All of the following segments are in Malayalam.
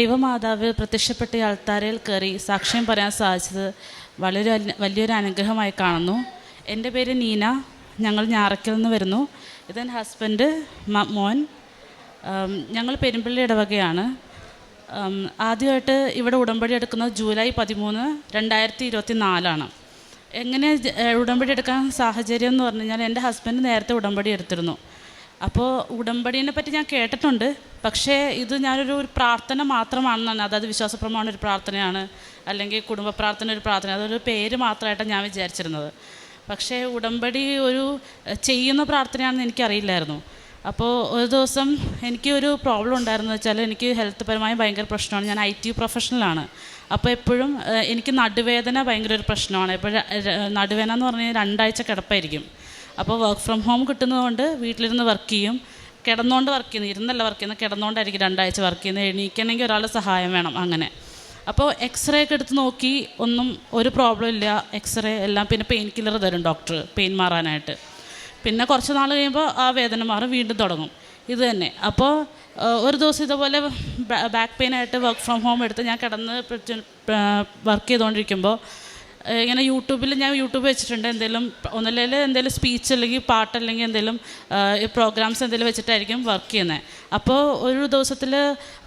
ദൈവമാതാവ് പ്രത്യക്ഷപ്പെട്ട അൾത്താരയിൽ കയറി സാക്ഷ്യം പറയാൻ സാധിച്ചത് വളരെ വലിയൊരു അനുഗ്രഹമായി കാണുന്നു. എന്റെ പേര് നീന. ഞങ്ങൾ ഞാറക്കൽ നിന്ന് വരുന്നു. ഇതെന്റെ ഹസ്ബൻഡ് മോൻ. ഞങ്ങൾ പെരുമ്പള്ളി ഇടവകയാണ്. ആദ്യമായിട്ട് ഇവിടെ ഉടമ്പടി എടുക്കുന്നത് ജൂലൈ പതിമൂന്ന് രണ്ടായിരത്തി ഇരുപത്തി നാലാണ് എങ്ങനെ ഉടമ്പടി എടുക്കാൻ സാഹചര്യം എന്ന് പറഞ്ഞു കഴിഞ്ഞാൽ എന്റെ ഹസ്ബൻഡ് നേരത്തെ ഉടമ്പടി എടുത്തിരുന്നു. അപ്പോൾ ഉടമ്പടീനെ പറ്റി ഞാൻ കേട്ടിട്ടുണ്ട്. പക്ഷേ ഇത് ഞാനൊരു ഒരു പ്രാർത്ഥന മാത്രമാണെന്നാണ്. അതായത് വിശ്വാസ പ്രമാണം ഒരു പ്രാർത്ഥനയാണ്. അല്ലെങ്കിൽ കുടുംബ പ്രാർത്ഥന ഒരു പ്രാർത്ഥന. അതൊരു പേര് മാത്രമായിട്ടാണ് ഞാൻ വിചാരിച്ചിരുന്നത്. പക്ഷേ ഉടമ്പടി ഒരു ചെയ്യുന്ന പ്രാർത്ഥനയാണെന്ന് എനിക്കറിയില്ലായിരുന്നു. അപ്പോൾ ഒരു ദിവസം എനിക്ക് ഒരു പ്രോബ്ലം ഉണ്ടായിരുന്നു. വെച്ചാൽ എനിക്ക് ഹെൽത്ത് പരമായി ഭയങ്കര പ്രശ്നമാണ്. ഞാൻ ഐ ടി പ്രൊഫഷണലാണ് അപ്പോൾ എപ്പോഴും എനിക്ക് നടുവേദന ഭയങ്കര ഒരു പ്രശ്നമാണ്. എപ്പോഴും നടുവേദന എന്ന് പറഞ്ഞാൽ രണ്ടാഴ്ച കിടപ്പായിരിക്കും. അപ്പോൾ വർക്ക് ഫ്രം ഹോം കിട്ടുന്നതുകൊണ്ട് വീട്ടിലിരുന്ന് വർക്ക് ചെയ്യും. കിടന്നുകൊണ്ട് വർക്ക് ചെയ്യുന്നു. ഇരുന്നല്ല വർക്ക് ചെയ്യുന്നത്. കിടന്നുകൊണ്ടായിരിക്കും രണ്ടാഴ്ച വർക്ക് ചെയ്യുന്നത്. എണീക്കണമെങ്കിൽ ഒരാളുടെ സഹായം വേണം അങ്ങനെ. അപ്പോൾ എക്സ്റേ ഒക്കെ എടുത്ത് നോക്കി. ഒന്നും ഒരു പ്രോബ്ലം ഇല്ല. എക്സ്റേ എല്ലാം പിന്നെ പെയിൻ കില്ലർ തരും ഡോക്ടർ പെയിൻ മാറാനായിട്ട്. പിന്നെ കുറച്ച് നാൾ കഴിയുമ്പോൾ ആ വേദന മാറും വീണ്ടും തുടങ്ങും. ഇത് തന്നെ. അപ്പോൾ ഒരു ദിവസം ഇതുപോലെ ബാക്ക് പെയിൻ ആയിട്ട് വർക്ക് ഫ്രം ഹോം എടുത്ത് ഞാൻ കിടന്ന് വർക്ക് ചെയ്തുകൊണ്ടിരിക്കുമ്പോൾ ഇങ്ങനെ യൂട്യൂബിൽ ഞാൻ യൂട്യൂബ് വെച്ചിട്ടുണ്ട്. എന്തെങ്കിലും ഒന്നല്ലെങ്കിൽ എന്തെങ്കിലും സ്പീച്ച് അല്ലെങ്കിൽ പാട്ട് അല്ലെങ്കിൽ എന്തെങ്കിലും പ്രോഗ്രാംസ് എന്തെങ്കിലും വെച്ചിട്ടായിരിക്കും വർക്ക് ചെയ്യുന്നത് അപ്പോൾ ഒരു ദിവസത്തിൽ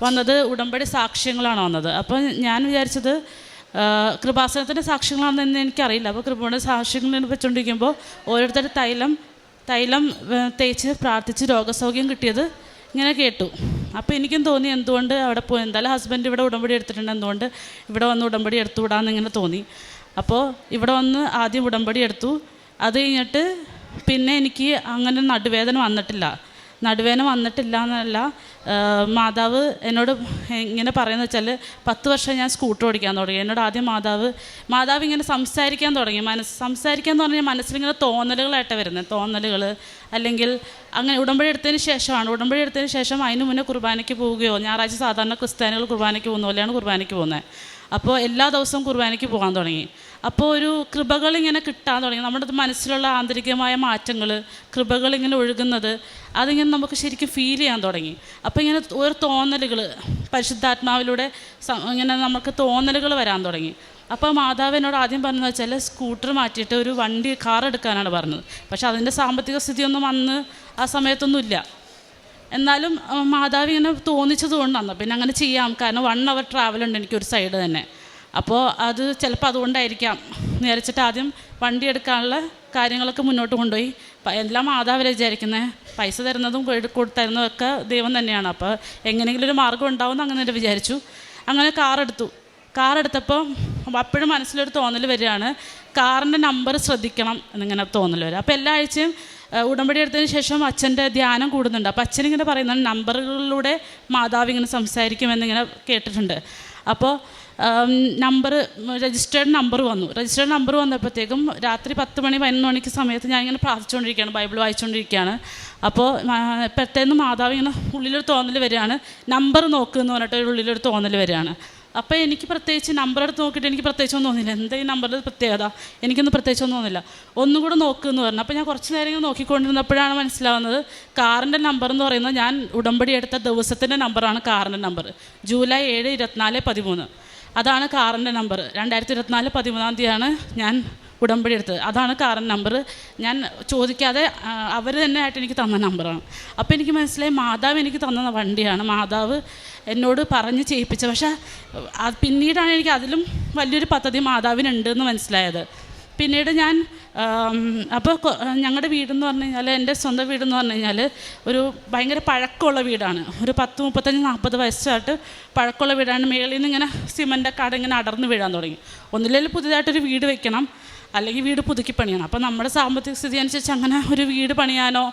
വന്നത് ഉടമ്പടി സാക്ഷ്യങ്ങളാണ് വന്നത്. അപ്പോൾ ഞാൻ വിചാരിച്ചത് കൃപാസനത്തിന്റെ സാക്ഷ്യങ്ങളാണെന്ന് എനിക്കറിയില്ല. അപ്പോൾ കൃപയുടെ സാക്ഷ്യങ്ങൾ വെച്ചുകൊണ്ടിരിക്കുമ്പോൾ ഓരോരുത്തർ തൈലം തൈലം തേച്ച് പ്രാർത്ഥിച്ച് രോഗസൗഖ്യം കിട്ടിയത് ഇങ്ങനെ കേട്ടു. അപ്പോൾ എനിക്കും തോന്നി എന്തുകൊണ്ട് അവിടെ പോയി എന്തായാലും ഹസ്ബൻഡ് ഇവിടെ ഉടമ്പടി എടുത്തിട്ടുണ്ട് എന്തുകൊണ്ട് ഇവിടെ വന്ന് ഉടമ്പടി എടുത്തുവിടാമെന്ന് ഇങ്ങനെ തോന്നി. അപ്പോൾ ഇവിടെ വന്ന് ആദ്യം ഉടമ്പടി എടുത്തു. അത് കഴിഞ്ഞിട്ട് പിന്നെ എനിക്ക് അങ്ങനെ നടുവേദന വന്നിട്ടില്ല. നടുവേദന വന്നിട്ടില്ല എന്നല്ല മാതാവ് എന്നോട് ഇങ്ങനെ പറയുന്നത് വെച്ചാൽ പത്ത് വർഷം ഞാൻ സ്കൂട്ടർ ഓടിക്കാൻ തുടങ്ങി. എന്നോട് ആദ്യം മാതാവ് മാതാവ് ഇങ്ങനെ സംസാരിക്കാൻ തുടങ്ങി. മനസ്സ് സംസാരിക്കാൻ തുടങ്ങിയ മനസ്സിലിങ്ങനെ തോന്നലുകളായിട്ട് വരുന്നത്. തോന്നലുകൾ അല്ലെങ്കിൽ അങ്ങനെ ഉടമ്പടി എടുത്തതിന് ശേഷമാണ്. ഉടമ്പടി എടുത്തതിന് ശേഷം അതിന് മുന്നേ കുർബാനയ്ക്ക് പോവുകയോ ഞായറാഴ്ച സാധാരണ ക്രിസ്ത്യാനികൾ കുർബാനയ്ക്ക് പോകുന്ന പോലെയാണ് കുർബാനയ്ക്ക് പോകുന്നത്. അപ്പോൾ എല്ലാ ദിവസവും കുർബാനയ്ക്ക് പോകാൻ തുടങ്ങി. അപ്പോൾ ഒരു കൃപകൾ ഇങ്ങനെ കിട്ടാൻ തുടങ്ങി. നമ്മുടെ മനസ്സിലുള്ള ആന്തരികമായ മാറ്റങ്ങൾ കൃപകൾ ഇങ്ങനെ ഒഴുകുന്നത് അതിങ്ങനെ നമുക്ക് ശരിക്കും ഫീൽ ചെയ്യാൻ തുടങ്ങി. അപ്പോൾ ഇങ്ങനെ ഓരോ തോന്നലുകൾ പരിശുദ്ധാത്മാവിലൂടെ ഇങ്ങനെ നമുക്ക് തോന്നലുകൾ വരാൻ തുടങ്ങി. അപ്പോൾ മാതാവ് എന്നോട് ആദ്യം പറഞ്ഞത് വെച്ചാൽ സ്കൂട്ടർ മാറ്റിയിട്ട് ഒരു വണ്ടി കാർ എടുക്കാനാണ് പറഞ്ഞത്. പക്ഷേ അതിന്റെ സാമ്പത്തിക സ്ഥിതിയൊന്നും അന്ന് ആ സമയത്തൊന്നും ഇല്ല എന്നാലും മാതാവ് ഇങ്ങനെ തോന്നിച്ചത് കൊണ്ടാണ് പിന്നെ അങ്ങനെ ചെയ്യാം. കാരണം വൺ അവർ ട്രാവൽ ഉണ്ട് എനിക്ക് ഒരു സൈഡ് തന്നെ. അപ്പോൾ അത് ചിലപ്പോൾ അതുകൊണ്ടായിരിക്കാം. നേരിച്ചിട്ട് ആദ്യം വണ്ടി എടുക്കാനുള്ള കാര്യങ്ങളൊക്കെ മുന്നോട്ട് കൊണ്ടുപോയി. എല്ലാം മാതാവിലെ വിചാരിക്കുന്നത് പൈസ തരുന്നതും കൊടുത്തരുന്നതും ഒക്കെ ദൈവം തന്നെയാണ്. അപ്പോൾ എങ്ങനെയെങ്കിലും ഒരു മാർഗം ഉണ്ടാവുമെന്ന് അങ്ങനെ വിചാരിച്ചു. അങ്ങനെ കാർ എടുത്തു. കാർ എടുത്തപ്പോൾ അപ്പോഴും മനസ്സിലൊരു തോന്നൽ വരികയാണ്. കാറിന്റെ നമ്പർ ശ്രദ്ധിക്കണം എന്നിങ്ങനെ തോന്നൽ വരും അപ്പോൾ എല്ലാ ആഴ്ചയും ഉടമ്പടി എടുത്തതിന് ശേഷം അച്ഛന്റെ ധ്യാനം കൂടുന്നുണ്ട്. അപ്പോൾ അച്ഛനിങ്ങനെ പറയുന്നുണ്ട് നമ്പറുകളിലൂടെ മാതാവ് ഇങ്ങനെ സംസാരിക്കുമെന്നിങ്ങനെ കേട്ടിട്ടുണ്ട്. അപ്പോൾ നമ്പർ രജിസ്റ്റേർഡ് നമ്പർ വന്നു. രജിസ്റ്റേർഡ് നമ്പർ വന്നപ്പോഴത്തേക്കും രാത്രി പത്ത് മണി പതിനൊന്ന് മണിക്ക് സമയത്ത് ഞാൻ ഇങ്ങനെ പ്രാർത്ഥിച്ചുകൊണ്ടിരിക്കുകയാണ് ബൈബിൾ വായിച്ചുകൊണ്ടിരിക്കുകയാണ്. അപ്പോൾ പെട്ടെന്ന് മാതാവ് ഇങ്ങനെ ഉള്ളിലൊരു തോന്നൽ വരികയാണ്. നമ്പർ നോക്കുമെന്ന് പറഞ്ഞിട്ട് ഉള്ളിലൊരു തോന്നൽ വരികയാണ്. അപ്പോൾ എനിക്ക് പ്രത്യേകിച്ച് നമ്പർ എടുത്ത് നോക്കിയിട്ട് എനിക്ക് പ്രത്യേകിച്ചൊന്നും തോന്നില്ല എന്താ ഈ നമ്പറിൽ പ്രത്യേകത? എനിക്കൊന്നും പ്രത്യേകിച്ചൊന്നും തോന്നില്ല ഒന്നും കൂടെ നോക്കുമെന്ന് പറഞ്ഞു. അപ്പോൾ ഞാൻ കുറച്ച് നേരം ഇങ്ങനെ നോക്കിക്കൊണ്ടിരുന്നപ്പോഴാണ് മനസ്സിലാവുന്നത് കാറിന്റെ നമ്പർ എന്ന് പറയുന്നത് ഞാൻ ഉടമ്പടി എടുത്ത ദിവസത്തിന്റെ നമ്പറാണ് കാറിന്റെ നമ്പർ ജൂലൈ ഏഴ് ഇരുപത്തിനാല് പതിമൂന്ന്. അതാണ് കാറിന്റെ നമ്പർ. രണ്ടായിരത്തി ഇരുപത്തിനാല് പതിമൂന്നാം തീയതിയാണ് ഞാൻ ഉടമ്പടി എടുത്തത്. അതാണ് കാറിന്റെ നമ്പർ. ഞാൻ ചോദിക്കാതെ അവർ തന്നെ ആയിട്ട് എനിക്ക് തന്ന നമ്പറാണ്. അപ്പോൾ എനിക്ക് മനസ്സിലായി മാതാവ് എനിക്ക് തന്ന വണ്ടിയാണ്. മാതാവ് എന്നോട് പറഞ്ഞ് ചെയ്യിപ്പിച്ചത്. പക്ഷേ പിന്നീടാണ് എനിക്ക് അതിലും വലിയൊരു പദ്ധതി മാതാവിനുണ്ട് എന്ന് മനസ്സിലായത്. പിന്നീട് ഞാൻ അപ്പോൾ ഞങ്ങളുടെ വീടെന്ന് പറഞ്ഞു കഴിഞ്ഞാൽ എന്റെ സ്വന്തം വീടെന്ന് പറഞ്ഞു കഴിഞ്ഞാൽ ഒരു ഭയങ്കര പഴക്കമുള്ള വീടാണ്. ഒരു പത്ത് മുപ്പത്തഞ്ച് നാൽപ്പത് വയസ്സായിട്ട് പഴക്കമുള്ള വീടാണ്. മേളിൽ നിന്ന് ഇങ്ങനെ സിമന്റൊക്കെ അടങ്ങനെ അടർന്ന് വീഴാൻ തുടങ്ങി. ഒന്നില്ലെങ്കിൽ പുതിയതായിട്ടൊരു വീട് വെക്കണം അല്ലെങ്കിൽ വീട് പുതുക്കി പണിയണം. അപ്പോൾ നമ്മുടെ സാമ്പത്തിക സ്ഥിതി അനുസരിച്ച് അങ്ങനെ ഒരു വീട് പണിയാനോ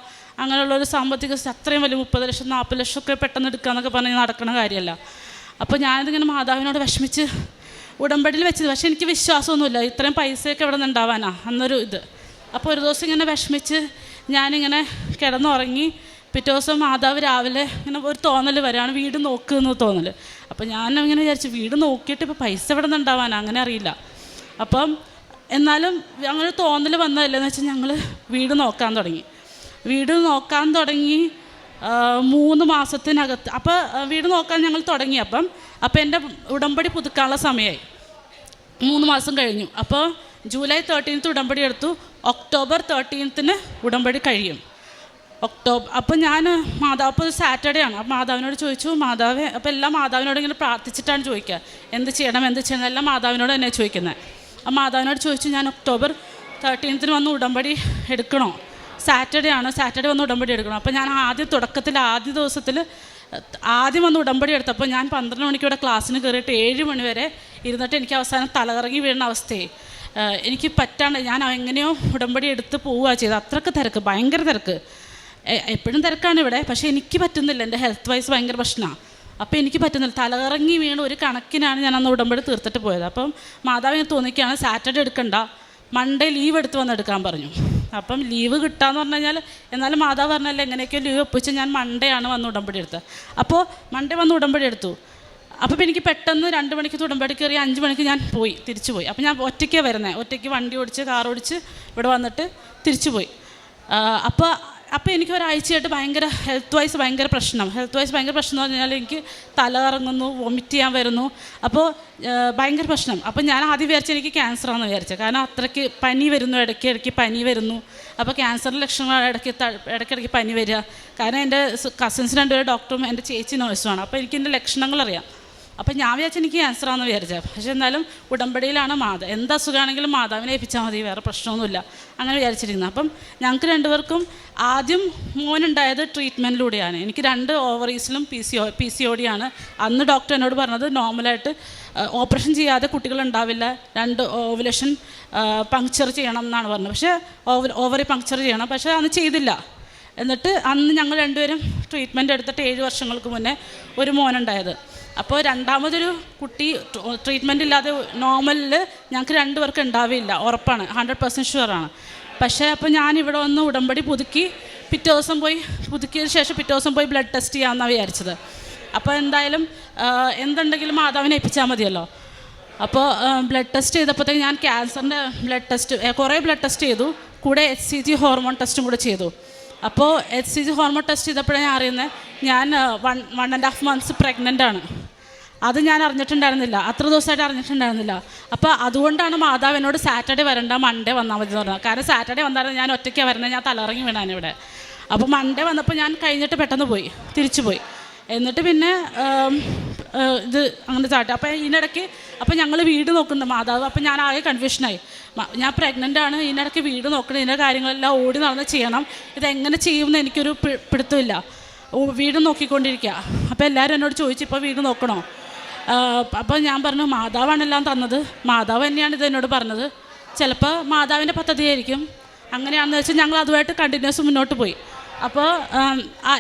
അങ്ങനെയുള്ള ഒരു സാമ്പത്തിക സ്ഥിതി അത്രയും വലിയ മുപ്പത് ലക്ഷം നാൽപ്പത് ലക്ഷം ഒക്കെ പെട്ടെന്ന് എടുക്കുക എന്നൊക്കെ പറഞ്ഞാൽ നടക്കുന്ന കാര്യമല്ല അപ്പോൾ ഞാനിതിങ്ങനെ മാതാവിനോട് വിഷമിച്ച് ഉടമ്പടിയിൽ വെച്ചത്. പക്ഷെ എനിക്ക് വിശ്വാസമൊന്നുമില്ല. ഇത്രയും പൈസയൊക്കെ ഇവിടെ നിന്ന് ഉണ്ടാവാനാ. അന്നൊരു ഇത്. അപ്പോൾ ഒരു ദിവസം ഇങ്ങനെ വിഷമിച്ച് ഞാനിങ്ങനെ കിടന്നുറങ്ങി. പിറ്റേ ദിവസം മാതാവ് രാവിലെ ഇങ്ങനെ ഒരു തോന്നൽ വരികയാണ് വീട് നോക്കുമെന്ന് തോന്നൽ. അപ്പോൾ ഞാൻ ഇങ്ങനെ വിചാരിച്ചു വീട് നോക്കിയിട്ട് ഇപ്പോൾ പൈസ ഇവിടെ നിന്ന് ഉണ്ടാവാനാ? അങ്ങനെ അറിയില്ല. അപ്പം എന്നാലും അങ്ങനെ തോന്നൽ വന്നതല്ലെന്ന് വെച്ചാൽ ഞങ്ങൾ വീട് നോക്കാൻ തുടങ്ങി. വീട് നോക്കാൻ തുടങ്ങി മൂന്ന് മാസത്തിനകത്ത്. അപ്പോൾ വീട് നോക്കാൻ ഞങ്ങൾ തുടങ്ങി അപ്പം. അപ്പോൾ എന്റെ ഉടമ്പടി പുതുക്കാനുള്ള സമയമായി മൂന്ന് മാസം കഴിഞ്ഞു. അപ്പോൾ ജൂലൈ തേർട്ടീൻത്ത് ഉടമ്പടി എടുത്തു. ഒക്ടോബർ തേർട്ടീൻത്തിന് ഉടമ്പടി കഴിയും. ഒക്ടോബർ അപ്പോൾ ഞാൻ മാതാവ് അപ്പോൾ സാറ്റർഡേ ആണ്. അപ്പോൾ മാതാവിനോട് ചോദിച്ചു മാതാവ് അപ്പോൾ എല്ലാം മാതാവിനോട് ഇങ്ങനെ പ്രാർത്ഥിച്ചിട്ടാണ് ചോദിക്കുക എന്ത് ചെയ്യണം എന്ത് ചെയ്യണം? എല്ലാം മാതാവിനോട് തന്നെ ചോദിക്കുന്നത് ആ മാതാവിനോട് ചോദിച്ചു ഞാൻ ഒക്ടോബർ തേർട്ടീൻത്തിന് വന്ന് ഉടമ്പടി എടുക്കണോ? സാറ്റർഡേ ആണ്. സാറ്റർഡേ വന്ന് ഉടമ്പടി എടുക്കണോ? അപ്പോൾ ഞാൻ ആദ്യം തുടക്കത്തിൽ ആദ്യ ദിവസത്തിൽ ആദ്യം വന്ന് ഉടമ്പടി എടുത്തപ്പോൾ ഞാൻ പന്ത്രണ്ട് മണിക്കൂടെ ക്ലാസ്സിന് കയറിയിട്ട് ഏഴ് മണി വരെ ഇരുന്നിട്ട് എനിക്ക് അവസാനം തലകറങ്ങി വീഴുന്ന അവസ്ഥയെ എനിക്ക് പറ്റാണ്ട് ഞാൻ എങ്ങനെയോ ഉടമ്പടി എടുത്ത് പോവുക ചെയ്തത്. അത്രയ്ക്ക് തിരക്ക് ഭയങ്കര തിരക്ക്. എപ്പോഴും തിരക്കാണ് ഇവിടെ പക്ഷേ എനിക്ക് പറ്റുന്നില്ല. എന്റെ ഹെൽത്ത് വൈസ് ഭയങ്കര പ്രശ്നമാണ് അപ്പോൾ എനിക്ക് പറ്റുന്നില്ല. തലകറങ്ങി വീണ് ഒരു കണക്കിനാണ് ഞാൻ അന്ന് ഉടമ്പടി തീർത്തിട്ട് പോയത്. അപ്പം മാതാവിനെ തോന്നിക്കുകയാണ് സാറ്റർഡേ എടുക്കണ്ട. മൺഡേ ലീവ് എടുത്ത് വന്ന് എടുക്കാൻ പറഞ്ഞു. അപ്പം ലീവ് കിട്ടാന്ന് പറഞ്ഞു കഴിഞ്ഞാൽ എന്നാലും മാതാവ് പറഞ്ഞല്ലോ എങ്ങനെയൊക്കെയോ ലീവ് ഒപ്പിച്ച് ഞാൻ ആണ് വന്ന് ഉടമ്പടി എടുത്തത് അപ്പോൾ മൺഡേ വന്ന് ഉടമ്പടി എടുത്തു. അപ്പോൾ എനിക്ക് പെട്ടെന്ന് രണ്ട് മണിക്ക് ഉടമ്പടി കയറി അഞ്ച് മണിക്ക് ഞാൻ പോയി തിരിച്ചു പോയി. അപ്പം ഞാൻ ഒറ്റയ്ക്കാണ് വരുന്നത് ഒറ്റയ്ക്ക് വണ്ടി ഓടിച്ച് കാർ ഓടിച്ച് ഇവിടെ വന്നിട്ട് തിരിച്ചു പോയി. അപ്പോൾ അപ്പോൾ എനിക്ക് ഒരാഴ്ചയായിട്ട് ഭയങ്കര ഹെൽത്ത് വൈസ് ഭയങ്കര പ്രശ്നം. ഹെൽത്ത് വൈസ് ഭയങ്കര പ്രശ്നം എന്ന് പറഞ്ഞാൽ എനിക്ക് തല ഇറങ്ങുന്നു വൊമിറ്റ് ചെയ്യാൻ വരുന്നു. അപ്പോൾ ഭയങ്കര പ്രശ്നം. അപ്പോൾ ഞാൻ ആദ്യം വിചാരിച്ചു എനിക്ക് ക്യാൻസറാണെന്ന് വിചാരിച്ചത്. കാരണം അത്രയ്ക്ക് പനി വരുന്നു ഇടയ്ക്ക് ഇടയ്ക്ക് പനി വരുന്നു. അപ്പോൾ ക്യാൻസറിന്റെ ലക്ഷണങ്ങൾ ഇടയ്ക്ക് ഇടയ്ക്കിടയ്ക്ക് പനി വരിക. കാരണം എന്റെ കസിൻസ് രണ്ടുപേരും ഡോക്ടറും എന്റെ ചേച്ചി നേഴ്സുമാണ് അപ്പോൾ എനിക്ക് എന്റെ ലക്ഷണങ്ങൾ അറിയാം. അപ്പം ഞാൻ വിചാരിച്ചു എനിക്ക് ക്യാൻസറാന്ന് വിചാരിച്ചത് പക്ഷെ എന്നാലും ഉടമ്പടിയിലാണ് മാത എന്ത് അസുഖമാണെങ്കിലും മാതാവിനെ ഏൽപ്പിച്ചാൽ മതി വേറെ പ്രശ്നമൊന്നുമില്ല. അങ്ങനെ വിചാരിച്ചിരിക്കുന്നത് അപ്പം ഞങ്ങൾക്ക് രണ്ടുപേർക്കും ആദ്യം മോനുണ്ടായത് ട്രീറ്റ്മെന്റിലൂടെയാണ് എനിക്ക് രണ്ട് ഓവറീസിലും P C O P C O ഡിയാണ് അന്ന് ഡോക്ടർ എന്നോട് പറഞ്ഞത് നോർമലായിട്ട് ഓപ്പറേഷൻ ചെയ്യാതെ കുട്ടികൾ ഉണ്ടാവില്ല രണ്ട് ഓവുലേഷൻ പങ്ക്ചർ ചെയ്യണം എന്നാണ് പറഞ്ഞത്. പക്ഷേ ഓവ ഓവറി പങ്ക്ചർ ചെയ്യണം. പക്ഷേ അന്ന് ചെയ്തില്ല. എന്നിട്ട് അന്ന് ഞങ്ങൾ രണ്ടുപേരും ട്രീറ്റ്മെന്റ് എടുത്തിട്ട് ഏഴ് വർഷങ്ങൾക്ക് മുന്നേ ഒരു മോനുണ്ടായത്. അപ്പോൾ രണ്ടാമതൊരു കുട്ടി ട്രീറ്റ്മെന്റ് ഇല്ലാതെ നോർമലിൽ ഞങ്ങൾക്ക് രണ്ടുപേർക്ക് ഉണ്ടാവില്ല ഉറപ്പാണ് ഹൺഡ്രഡ് പെർസെന്റ് ഷുവറാണ് പക്ഷേ അപ്പോൾ ഞാൻ ഇവിടെ വന്ന് ഉടമ്പടി പുതുക്കി പിറ്റേ ദിവസം പോയി പുതുക്കിയതിന് ശേഷം പിറ്റേ ദിവസം പോയി ബ്ലഡ് ടെസ്റ്റ് ചെയ്യാമെന്നാണ് വിചാരിച്ചത്. അപ്പോൾ എന്തായാലും എന്തുണ്ടെങ്കിലും മാതാവിനെ ഏൽപ്പിച്ചാൽ മതിയല്ലോ. അപ്പോൾ ബ്ലഡ് ടെസ്റ്റ് ചെയ്തപ്പോഴത്തേക്ക് ഞാൻ ക്യാൻസറിന്റെ ബ്ലഡ് ടെസ്റ്റ് കുറേ ബ്ലഡ് ടെസ്റ്റ് ചെയ്തു കൂടെ എച്ച് സി ജി ഹോർമോൺ ടെസ്റ്റും കൂടെ ചെയ്തു. അപ്പോൾ H C G hormone test ചെയ്തപ്പോഴാണ് ഞാൻ അറിയുന്നത് ഞാൻ one one and half months pregnant ആണ്. അത് ഞാൻ അറിഞ്ഞിട്ടുണ്ടായിരുന്നില്ല. അത്ര ദിവസമായിട്ട് അറിഞ്ഞിട്ടുണ്ടായിരുന്നില്ല. അപ്പോൾ അതുകൊണ്ടാണ് മാതാവ് എന്നോട് സാറ്റർഡേ വരണ്ട മൺഡേ വന്നാൽ മതി എന്ന് പറഞ്ഞത്. കാരണം സാറ്റർഡേ വന്നാലും ഞാൻ ഒറ്റയ്ക്ക് വരുന്നത്. ഞാൻ തലറങ്ങി വീണാൻ ഇവിടെ. അപ്പോൾ മൺഡേ വന്നപ്പോൾ ഞാൻ കഴിഞ്ഞിട്ട് പെട്ടെന്ന് പോയി. തിരിച്ചു പോയി. എന്നിട്ട് പിന്നെ ഇത് അങ്ങനെ ചാട്ടി അപ്പോൾ ഇതിനിടയ്ക്ക് അപ്പോൾ ഞങ്ങൾ വീട് നോക്കുന്നുണ്ട് മാതാവ്. അപ്പോൾ ഞാൻ ആകെ കൺഫ്യൂഷനായി ഞാൻ പ്രഗ്നന്റ് ആണ്. ഇതിനിടയ്ക്ക് വീട് നോക്കണം. ഇതിന്റെ കാര്യങ്ങളെല്ലാം ഓടി നടന്ന് ചെയ്യണം. ഇതെങ്ങനെ ചെയ്യുമെന്ന് എനിക്കൊരു പിടുത്തമില്ല. വീട് നോക്കിക്കൊണ്ടിരിക്കുക അപ്പോൾ എല്ലാവരും എന്നോട് ചോദിച്ചു ഇപ്പോൾ വീട് നോക്കണോ? അപ്പോൾ ഞാൻ പറഞ്ഞു മാതാവാണ് എല്ലാം തന്നത്. മാതാവ് തന്നെയാണ് ഇത് എന്നോട് പറഞ്ഞത്. ചിലപ്പോൾ മാതാവിന്റെ പദ്ധതിയായിരിക്കും അങ്ങനെയാണെന്ന് വെച്ചാൽ ഞങ്ങൾ അതുമായിട്ട് കണ്ടിന്യൂസ് മുന്നോട്ട് പോയി. അപ്പോൾ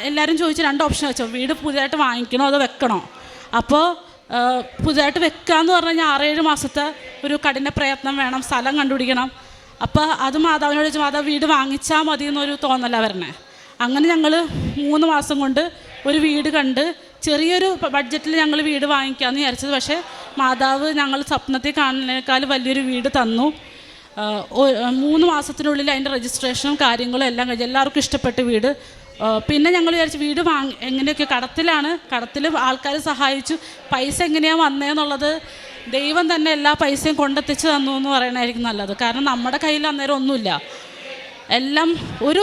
എല്ലാവരും ചോദിച്ചു രണ്ട് ഓപ്ഷൻ വെച്ചോ? വീട് പുതിയതായിട്ട് വാങ്ങിക്കണോ അതോ വെക്കണോ? അപ്പോൾ പുതിയതായിട്ട് വെക്കാന്ന് പറഞ്ഞു കഴിഞ്ഞാൽ ആറേഴ് മാസത്തെ ഒരു കഠിന പ്രയത്നം വേണം സ്ഥലം കണ്ടുപിടിക്കണം. അപ്പോൾ അത് മാതാവിനോട് ചോദിച്ചു മാതാവ് വീട് വാങ്ങിച്ചാൽ മതി എന്നൊരു തോന്നല വരണേ. അങ്ങനെ ഞങ്ങൾ മൂന്ന് മാസം കൊണ്ട് ഒരു വീട് കണ്ട് ചെറിയൊരു ബഡ്ജറ്റിൽ ഞങ്ങൾ വീട് വാങ്ങിക്കാമെന്ന് വിചാരിച്ചത്. പക്ഷേ മാതാവ് ഞങ്ങൾ സ്വപ്നത്തിൽ കാണുന്നതിനേക്കാൾ വലിയൊരു വീട് തന്നു. മൂന്ന് മാസത്തിനുള്ളിൽ അതിന്റെ രജിസ്ട്രേഷനും കാര്യങ്ങളും എല്ലാം കഴിഞ്ഞ് എല്ലാവർക്കും ഇഷ്ടപ്പെട്ട വീട്. പിന്നെ ഞങ്ങൾ വിചാരിച്ചു വീട് വാങ്ങി എങ്ങനെയൊക്കെ കടത്തിലാണ് കടത്തിൽ ആൾക്കാർ സഹായിച്ചു. പൈസ എങ്ങനെയാണ് വന്നതെന്നുള്ളത് ദൈവം തന്നെ എല്ലാ പൈസയും കൊണ്ടെത്തിച്ച് തന്നു എന്ന് പറയണമായിരിക്കും നല്ലത്. കാരണം നമ്മുടെ കയ്യിൽ അന്നേരം ഒന്നുമില്ല. എല്ലാം ഒരു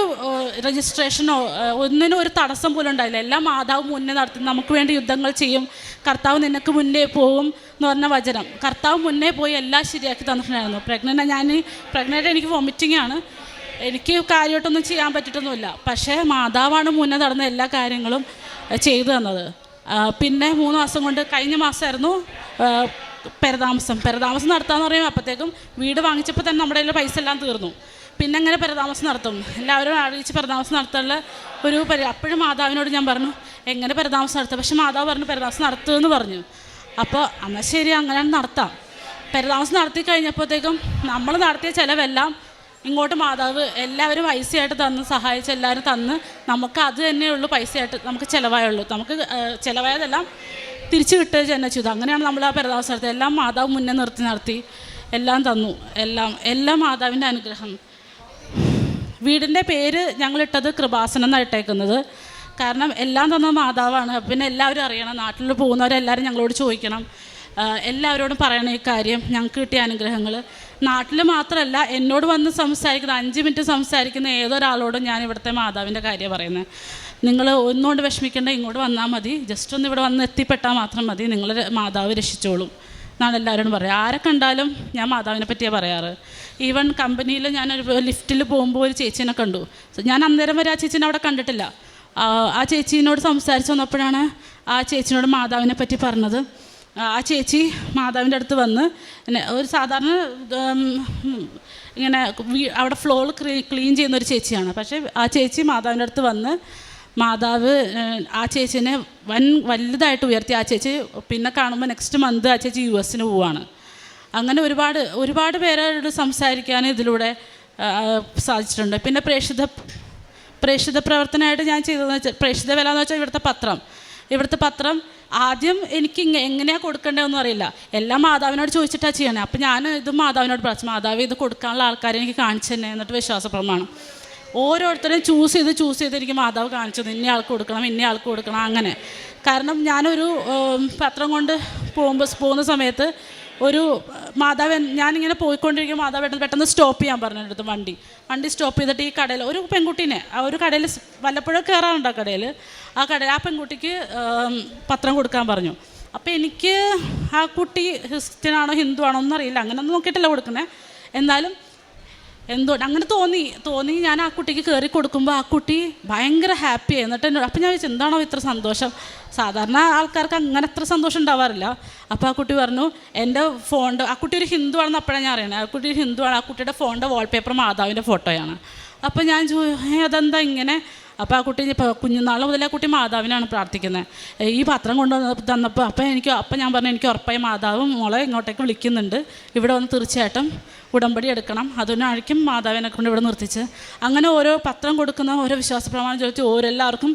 രജിസ്ട്രേഷനോ ഒന്നിനും ഒരു തടസ്സം പോലും ഉണ്ടായില്ല. എല്ലാം മാതാവ് മുന്നേ നടത്തി നമുക്ക് വേണ്ടി യുദ്ധങ്ങൾ ചെയ്യും. കർത്താവ് നിനക്ക് മുന്നേ പോവും എന്ന് പറഞ്ഞ വചനം. കർത്താവ് മുന്നേ പോയി എല്ലാം ശരിയാക്കി തന്നിട്ടുണ്ടായിരുന്നു. പ്രഗ്നന്റ് ഞാൻ പ്രഗ്നന്റ് എനിക്ക് വോമിറ്റിംഗ് ആണ്. എനിക്ക് കാര്യമായിട്ടൊന്നും ചെയ്യാൻ പറ്റിയിട്ടൊന്നുമില്ല. പക്ഷേ മാതാവാണ് മുന്നേ നടന്ന എല്ലാ കാര്യങ്ങളും ചെയ്തു തന്നത്. പിന്നെ മൂന്ന് മാസം കൊണ്ട് കഴിഞ്ഞ മാസമായിരുന്നു പെരതാമസം. പെരതാമസം നടത്താന്ന് പറയുമ്പോൾ അപ്പോഴത്തേക്കും വീട് വാങ്ങിച്ചപ്പോൾ തന്നെ നമ്മുടെ കയ്യിൽ പൈസ എല്ലാം തീർന്നു. പിന്നെ അങ്ങനെ പരതാമസം നടത്തും. എല്ലാവരും അറിയിച്ച് പരതാമസം നടത്താനുള്ള ഒരു പരി അപ്പോഴും മാതാവിനോട് ഞാൻ പറഞ്ഞു എങ്ങനെ പരതാമസം നടത്തുക? പക്ഷെ മാതാവ് പറഞ്ഞു പരതാമസം നടത്തുമെന്ന് പറഞ്ഞു. അപ്പോൾ എന്നാൽ ശരി അങ്ങനെ നടത്താം. പരതാമസം നടത്തി കഴിഞ്ഞപ്പോഴത്തേക്കും നമ്മൾ നടത്തിയ ചിലവെല്ലാം ഇങ്ങോട്ട് മാതാവ് എല്ലാവരും പൈസയായിട്ട് തന്ന് സഹായിച്ച് എല്ലാവരും തന്ന് നമുക്ക് അത് തന്നെയുള്ളൂ പൈസയായിട്ട് നമുക്ക് ചിലവായുള്ളൂ. നമുക്ക് ചിലവായതെല്ലാം തിരിച്ചു കിട്ടുക തന്നെ ചെയ്തു. അങ്ങനെയാണ് നമ്മൾ ആ പരതാമസം നടത്തിയത്. എല്ലാം മാതാവ് മുന്നേ നിർത്തി നടത്തി എല്ലാം തന്നു. എല്ലാം എല്ലാം മാതാവിന്റെ അനുഗ്രഹം. വീടിന്റെ പേര് ഞങ്ങളിട്ടത് കൃപാസനം എന്നാണ് ഇട്ടേക്കുന്നത്. കാരണം എല്ലാം തന്ന മാതാവാണ്. പിന്നെ എല്ലാവരും അറിയണം. നാട്ടിൽ പോകുന്നവരെല്ലാവരും ഞങ്ങളോട് ചോദിക്കണം. എല്ലാവരോടും പറയണം ഈ കാര്യം. ഞങ്ങൾക്ക് കിട്ടിയ അനുഗ്രഹങ്ങൾ. നാട്ടിൽ മാത്രമല്ല എന്നോട് വന്ന് സംസാരിക്കുന്ന അഞ്ച് മിനിറ്റ് സംസാരിക്കുന്ന ഏതൊരാളോടും ഞാൻ ഇവിടുത്തെ മാതാവിന്റെ കാര്യം പറയുന്നത്. നിങ്ങൾ ഒന്നുകൊണ്ട് വിഷമിക്കേണ്ട ഇങ്ങോട്ട് വന്നാൽ മതി. ജസ്റ്റ് ഒന്ന് ഇവിടെ വന്ന് എത്തിപ്പെട്ടാൽ മാത്രം മതി. നിങ്ങൾ മാതാവ് രക്ഷിച്ചോളും. എന്നാണ് എല്ലാവരോടും പറയുക ആരെ കണ്ടാലും ഞാൻ മാതാവിനെ പറ്റിയാണ് പറയാറ്. ഈവൻ കമ്പനിയിൽ ഞാനൊരു ലിഫ്റ്റിൽ പോകുമ്പോൾ ഒരു ചേച്ചീനെ കണ്ടു. ഞാൻ അന്നേരം വരെ ആ ചേച്ചീനെ അവിടെ കണ്ടിട്ടില്ല. ആ ചേച്ചീനോട് സംസാരിച്ച് വന്നപ്പോഴാണ് ആ ചേച്ചിനോട് മാതാവിനെ പറ്റി പറഞ്ഞത്. ആ ചേച്ചി മാതാവിന്റെ അടുത്ത് വന്ന് ഒരു സാധാരണ ഇങ്ങനെ അവിടെ ഫ്ലോർ ക്ലീൻ ചെയ്യുന്ന ഒരു ചേച്ചിയാണ്. പക്ഷേ ആ ചേച്ചി മാതാവിന്റെ അടുത്ത് വന്ന് മാതാവ് ആ ചേച്ചീനെ വൻ വലുതായിട്ട് ഉയർത്തി ആ ചേച്ചി പിന്നെ കാണുമ്പോൾ നെക്സ്റ്റ് മന്ത് ആ ചേച്ചി യു എസിന് പോവാണ്. അങ്ങനെ ഒരുപാട് ഒരുപാട് പേരോട് സംസാരിക്കാൻ ഇതിലൂടെ സാധിച്ചിട്ടുണ്ട്. പിന്നെ പ്രേക്ഷിത പ്രേക്ഷിത പ്രവർത്തനമായിട്ട് ഞാൻ ചെയ്തതെന്ന് വെച്ചാൽ പ്രേക്ഷിത വില എന്ന് വെച്ചാൽ ഇവിടുത്തെ പത്രം. ഇവിടുത്തെ പത്രം ആദ്യം എനിക്ക് എങ്ങനെയാണ് കൊടുക്കേണ്ടതെന്നും അറിയില്ല. എല്ലാം മാതാവിനോട് ചോദിച്ചിട്ടാണ് ചെയ്യണേ. അപ്പം ഞാൻ ഇത് മാതാവിനോട് പറഞ്ഞു മാതാവ് ഇത് കൊടുക്കാനുള്ള ആൾക്കാരെ എനിക്ക് കാണിച്ചു തന്നെ എന്നിട്ട് വിശ്വാസ പ്രമാണം ഓരോരുത്തരെയും ചൂസ് ചെയ്ത് ചൂസ് ചെയ്തിരിക്കും മാതാവ് കാണിച്ചത് ഇന്ന ആൾക്ക് കൊടുക്കണം ഇന്ന ആൾക്ക് കൊടുക്കണം അങ്ങനെ. കാരണം ഞാനൊരു പത്രം കൊണ്ട് പോകുമ്പോൾ പോകുന്ന സമയത്ത് ഒരു മാതാവ് ഞാനിങ്ങനെ പോയിക്കൊണ്ടിരിക്കും മാതാവ് പെട്ടെന്ന് പെട്ടെന്ന് സ്റ്റോപ്പ് ചെയ്യാൻ പറഞ്ഞു എന്റെ വണ്ടി. വണ്ടി സ്റ്റോപ്പ് ചെയ്തിട്ട് ഈ കടയിൽ ഒരു പെൺകുട്ടീനെ ആ ഒരു കടയിൽ വല്ലപ്പോഴും കയറാറുണ്ട് ആ കടയിൽ? ആ കടയിൽ ആ പെൺകുട്ടിക്ക് പത്രം കൊടുക്കാൻ പറഞ്ഞു. അപ്പോൾ എനിക്ക് ആ കുട്ടി ക്രിസ്ത്യനാണോ ഹിന്ദു ആണോ ഒന്നും അറിയില്ല അങ്ങനെയൊന്നും നോക്കിയിട്ടല്ല കൊടുക്കുന്നത് എന്നാലും എന്തുകൊണ്ട്? അങ്ങനെ തോന്നി. തോന്നി ഞാൻ ആ കുട്ടിക്ക് കയറി കൊടുക്കുമ്പോൾ ആ കുട്ടി ഭയങ്കര ഹാപ്പി എന്നിട്ട് എന്നോട് അപ്പം ഞാൻ ചോദിച്ചു എന്താണോ ഇത്ര സന്തോഷം? സാധാരണ ആൾക്കാർക്ക് അങ്ങനെ അത്ര സന്തോഷം ഉണ്ടാവാറില്ല. അപ്പോൾ ആ കുട്ടി പറഞ്ഞു എന്റെ ഫോണിന്റെ ആ കുട്ടി ഒരു ഹിന്ദു ആണെന്ന് അപ്പോഴാണ് ഞാൻ അറിയണത് ആ കുട്ടി ഒരു ഹിന്ദു ആണ്. ആ കുട്ടിയുടെ ഫോണിന്റെ വാൾപേപ്പർ മാതാവിന്റെ ഫോട്ടോയാണ് അപ്പോൾ ഞാൻ ചോ "ഏ, അതെന്താ ഇങ്ങനെ? അപ്പോൾ ആ കുട്ടി കുഞ്ഞുനാൾ മുതലേ ആ കുട്ടി മാതാവിനാണ് പ്രാർത്ഥിക്കുന്നത് ഈ പത്രം കൊണ്ട് തന്നപ്പോൾ അപ്പം എനിക്ക് അപ്പം ഞാൻ പറഞ്ഞു എനിക്ക് ഉറപ്പായി മാതാവും മോളെ ഇങ്ങോട്ടേക്ക് വിളിക്കുന്നുണ്ട്. ഇവിടെ വന്ന് തീർച്ചയായിട്ടും ഉടമ്പടി എടുക്കണം. അതിനായിരിക്കും മാതാവിനെ കൊണ്ട് ഇവിടെ നിർത്തിച്ച്. അങ്ങനെ ഓരോ പത്രം കൊടുക്കുന്ന ഓരോ വിശ്വാസ പ്രമാണം ചോദിച്ച് ഓരെല്ലാവർക്കും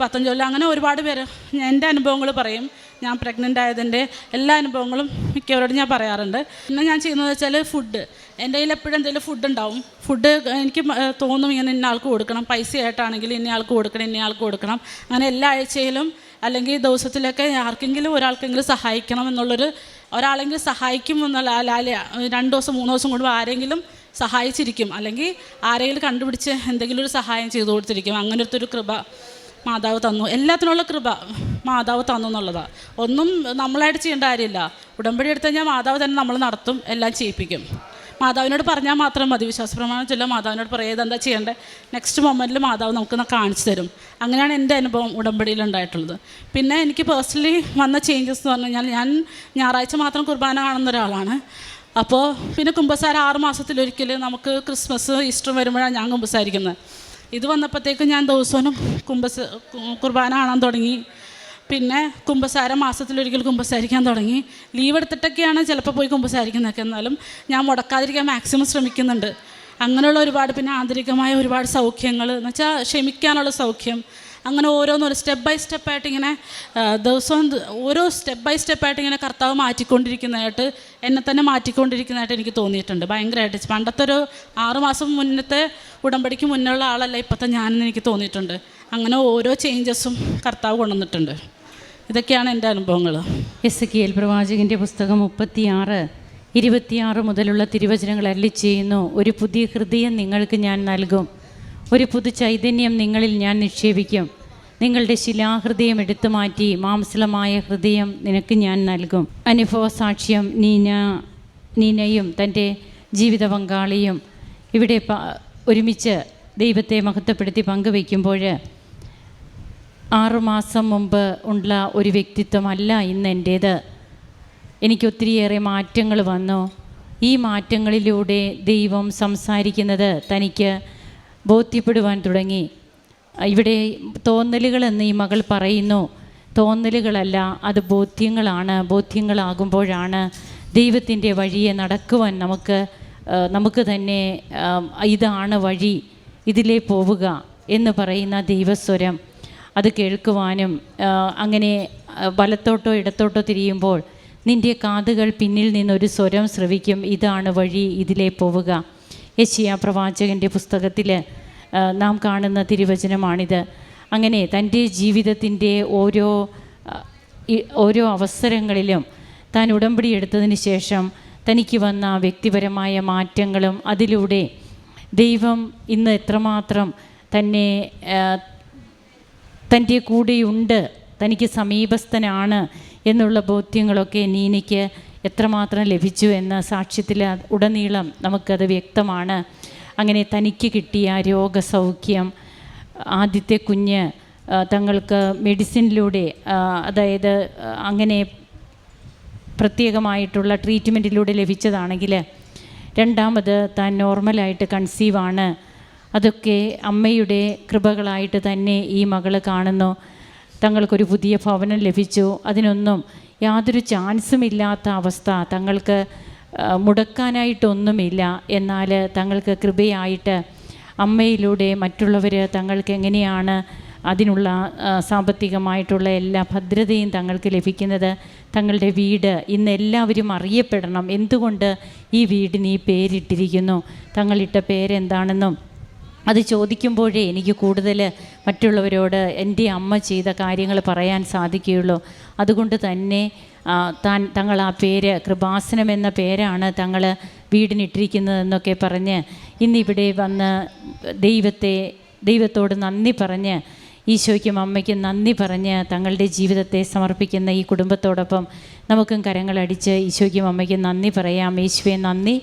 പത്രം ചൊല്ലി അങ്ങനെ ഒരുപാട് പേര് എന്റെ അനുഭവങ്ങൾ പറയും. ഞാൻ പ്രഗ്നന്റ് ആയതിന്റെ എല്ലാ അനുഭവങ്ങളും മിക്കവരോടും ഞാൻ പറയാറുണ്ട്. പിന്നെ ഞാൻ ചെയ്യുന്നത് വെച്ചാൽ ഫുഡ് എന്റെ കയ്യിൽ എപ്പോഴും എന്തെങ്കിലും ഫുഡ് ഉണ്ടാവും. ഫുഡ് എനിക്ക് തോന്നും ഇങ്ങനെ ഇന്ന ആൾക്ക് കൊടുക്കണം. പൈസ ആയിട്ടാണെങ്കിൽ ഇന്ന ആൾക്ക് കൊടുക്കണം ഇന്ന ആൾക്ക് കൊടുക്കണം. അങ്ങനെ എല്ലാ ആഴ്ചയിലും അല്ലെങ്കിൽ ദിവസത്തിലൊക്കെ ആർക്കെങ്കിലും ഒരാൾക്കെങ്കിലും സഹായിക്കണം എന്നുള്ളൊരു ഒരാളെങ്കിലും സഹായിക്കും എന്നുള്ള ആ അല്ല രണ്ട് ദിവസം മൂന്ന് ദിവസം കൂടുമ്പോൾ ആരെങ്കിലും സഹായിച്ചിരിക്കും. അല്ലെങ്കിൽ ആരെങ്കിലും കണ്ടുപിടിച്ച് എന്തെങ്കിലും ഒരു സഹായം ചെയ്തു കൊടുത്തിരിക്കും. അങ്ങനത്തെ ഒരു കൃപ മാതാവ് തന്നു. എല്ലാത്തിനുള്ള കൃപ മാതാവ് തന്നു എന്നുള്ളതാണ് ഒന്നും നമ്മളായിട്ട് ചെയ്യേണ്ട കാര്യമില്ല. ഉടമ്പടി എടുത്തു കഴിഞ്ഞാൽ മാതാവ് തന്നെ നമ്മൾ നടത്തും എല്ലാം ചെയ്യിപ്പിക്കും. മാതാവിനോട് പറഞ്ഞാൽ മാത്രം മതി. വിശ്വാസപ്രമാണം ചൊല്ലാം മാതാവിനോട് പറയുക എന്താ ചെയ്യേണ്ടത് നെക്സ്റ്റ് മൊമെന്റിൽ മാതാവ് നമുക്ക് കാണിച്ചു തരും. അങ്ങനെയാണ് എന്റെ അനുഭവം ഉടമ്പടിയിൽ ഉണ്ടായിട്ടുള്ളത്. പിന്നെ എനിക്ക് പേഴ്സണലി വന്ന ചേഞ്ചസ് എന്ന് പറഞ്ഞു കഴിഞ്ഞാൽ ഞാൻ ഞായറാഴ്ച മാത്രം കുർബാന കാണുന്ന ഒരാളാണ്. അപ്പോൾ പിന്നെ കുമ്പസാര ആറ് മാസത്തിലൊരിക്കൽ നമുക്ക് ക്രിസ്മസ് ഈസ്റ്റർ വരുമ്പോഴാണ് ഞാൻ കുമ്പസാരിക്കുന്നത്. ഇത് വന്നപ്പോഴത്തേക്ക് ഞാൻ ദിവസവും കുംഭസ കുർബാന കാണാൻ തുടങ്ങി. പിന്നെ കുംഭസാര മാസത്തിലൊരിക്കൽ കുമ്പസാരിക്കാൻ തുടങ്ങി. ലീവ് എടുത്തിട്ടൊക്കെയാണ് ചിലപ്പോൾ പോയി കുമ്പസാരിക്കുന്നതൊക്കെ. എന്നാലും ഞാൻ മുടക്കാതിരിക്കാൻ മാക്സിമം ശ്രമിക്കുന്നുണ്ട്. അങ്ങനെയുള്ള ഒരുപാട് പിന്നെ ആന്തരികമായ ഒരുപാട് സൗഖ്യങ്ങൾ എന്ന് വെച്ചാൽ ക്ഷമിക്കാനുള്ള സൗഖ്യം. അങ്ങനെ ഓരോന്നോരോ സ്റ്റെപ്പ് ബൈ സ്റ്റെപ്പായിട്ട് ഇങ്ങനെ ദിവസവും ഓരോ സ്റ്റെപ്പ് ബൈ സ്റ്റെപ്പായിട്ട് ഇങ്ങനെ കർത്താവ് മാറ്റിക്കൊണ്ടിരിക്കുന്നതായിട്ട് എന്നെ തന്നെ മാറ്റിക്കൊണ്ടിരിക്കുന്നതായിട്ട് എനിക്ക് തോന്നിയിട്ടുണ്ട്. ഭയങ്കരമായിട്ട്. പണ്ടത്തെ ഒരു ആറുമാസം മുന്നത്തെ ഉടമ്പടിക്ക് മുന്നുള്ള ആളല്ല ഇപ്പോഴത്തെ ഞാനെന്ന് എനിക്ക് തോന്നിയിട്ടുണ്ട്. അങ്ങനെ ഓരോ ചേഞ്ചസും കർത്താവ് കൊണ്ടുവന്നിട്ടുണ്ട്. ഇതൊക്കെയാണ് എന്റെ അനുഭവങ്ങൾ. എസ് കെ എൽ പ്രവാചകന്റെ പുസ്തകം മുപ്പത്തിയാറ് ഇരുപത്തിയാറ് മുതലുള്ള തിരുവചനങ്ങൾ അരളി ചെയ്യുന്നു. ഒരു പുതിയ ഹൃദയം നിങ്ങൾക്ക് ഞാൻ നൽകും. ഒരു പുതു ചൈതന്യം നിങ്ങളിൽ ഞാൻ നിക്ഷേപിക്കും. നിങ്ങളുടെ ശിലാഹൃദയം എടുത്തു മാറ്റി മാംസളമായ ഹൃദയം നിനക്ക് ഞാൻ നൽകും. അനുഭവ സാക്ഷ്യം നീന നീനയും തന്റെ ജീവിത പങ്കാളിയും ഇവിടെ ഒരുമിച്ച് ദൈവത്തെ മഹത്വപ്പെടുത്തി പങ്കുവയ്ക്കുമ്പോൾ ആറുമാസം മുമ്പ് ഉള്ള ഒരു വ്യക്തിത്വമല്ല ഇന്ന് എന്റേത്. എനിക്ക് ഒത്തിരിയേറെ മാറ്റങ്ങൾ വന്നു. ഈ മാറ്റങ്ങളിലൂടെ ദൈവം സംസാരിക്കുന്നത് തനിക്ക് ബോധ്യപ്പെടുവാൻ തുടങ്ങി. ഇവിടെ തോന്നലുകളെന്ന് ഈ മകൾ പറയുന്നു. തോന്നലുകളല്ല അത് ബോധ്യങ്ങളാണ്. ബോധ്യങ്ങളാകുമ്പോഴാണ് ദൈവത്തിന്റെ വഴിയെ നടക്കുവാൻ നമുക്ക് നമുക്ക് തന്നെ ഇതാണ് വഴി ഇതിലേ പോവുക എന്ന് പറയുന്ന ദൈവസ്വരം. അത് കേൾക്കുവാനും അങ്ങനെ വലത്തോട്ടോ ഇടത്തോട്ടോ തിരിയുമ്പോൾ നിന്റെ കാതുകൾ പിന്നിൽ നിന്നൊരു സ്വരം ശ്രവിക്കും. ഇതാണ് വഴി ഇതിലേ പോവുക. യശിയ പ്രവാചകന്റെ പുസ്തകത്തിൽ നാം കാണുന്ന തിരുവചനമാണിത്. അങ്ങനെ തന്റെ ജീവിതത്തിന്റെ ഓരോ ഓരോ അവസരങ്ങളിലും താൻ ഉടമ്പടി എടുത്തതിന് ശേഷം തനിക്ക് വന്ന വ്യക്തിപരമായ മാറ്റങ്ങളും അതിലൂടെ ദൈവം ഇന്ന് എത്രമാത്രം തന്നെ തന്റെ കൂടെയുണ്ട് തനിക്ക് സമീപസ്ഥനാണ് എന്നുള്ള ബോധ്യങ്ങളൊക്കെ നീനയ്ക്ക് എത്രമാത്രം ലഭിച്ചു എന്ന സാക്ഷ്യത്തിൽ ഉടനീളം നമുക്കത് വ്യക്തമാണ്. അങ്ങനെ തനിക്ക് കിട്ടിയ രോഗസൗഖ്യം ആദ്യത്തെ കുഞ്ഞ് തങ്ങൾക്ക് മെഡിസിനിലൂടെ അതായത് അങ്ങനെ പ്രത്യേകമായിട്ടുള്ള ട്രീറ്റ്മെന്റിലൂടെ ലഭിച്ചതാണെങ്കിൽ രണ്ടാമത് താൻ നോർമലായിട്ട് കൺസീവാണ് അതൊക്കെ അമ്മയുടെ കൃപകളായിട്ട് തന്നെ ഈ മകൾ കാണുന്നു. തങ്ങൾക്കൊരു പുതിയ ഭവനം ലഭിച്ചു. അതിനൊന്നും യാതൊരു ചാൻസും ഇല്ലാത്ത അവസ്ഥ. തങ്ങൾക്ക് മുടക്കാനായിട്ടൊന്നുമില്ല. എന്നാൽ തങ്ങൾക്ക് കൃപയായിട്ട് അമ്മയിലൂടെ മറ്റുള്ളവർ തങ്ങൾക്ക് എങ്ങനെയാണ് അതിനുള്ള സാമ്പത്തികമായിട്ടുള്ള എല്ലാ ഭദ്രതയും തങ്ങൾക്ക് ലഭിക്കുന്നത്? തങ്ങളുടെ വീട് ഇന്ന് എല്ലാവരും അറിയപ്പെടണം. എന്തുകൊണ്ട് ഈ വീടിന് ഈ പേരിട്ടിരിക്കുന്നു? തങ്ങളിട്ട പേരെന്താണെന്നും അത് ചോദിക്കുമ്പോഴേ എനിക്ക് കൂടുതൽ മറ്റുള്ളവരോട് എന്റെ അമ്മ ചെയ്ത കാര്യങ്ങൾ പറയാൻ സാധിക്കുകയുള്ളൂ. അതുകൊണ്ട് തന്നെ താൻ തങ്ങൾ ആ പേര് കൃപാസനം എന്ന പേരാണ് തങ്ങൾ വീടിനിട്ടിരിക്കുന്നതെന്നൊക്കെ പറഞ്ഞ് ഇന്നിവിടെ വന്ന് ദൈവത്തെ ദൈവത്തോട് നന്ദി പറഞ്ഞ് ഈശോയ്ക്കും അമ്മയ്ക്കും നന്ദി പറഞ്ഞ് തങ്ങളുടെ ജീവിതത്തെ സമർപ്പിക്കുന്ന ഈ കുടുംബത്തോടൊപ്പം നമുക്കും കരങ്ങളടിച്ച് ഈശോയ്ക്കും അമ്മയ്ക്കും നന്ദി പറയാം. ഈശോയെ നന്ദി.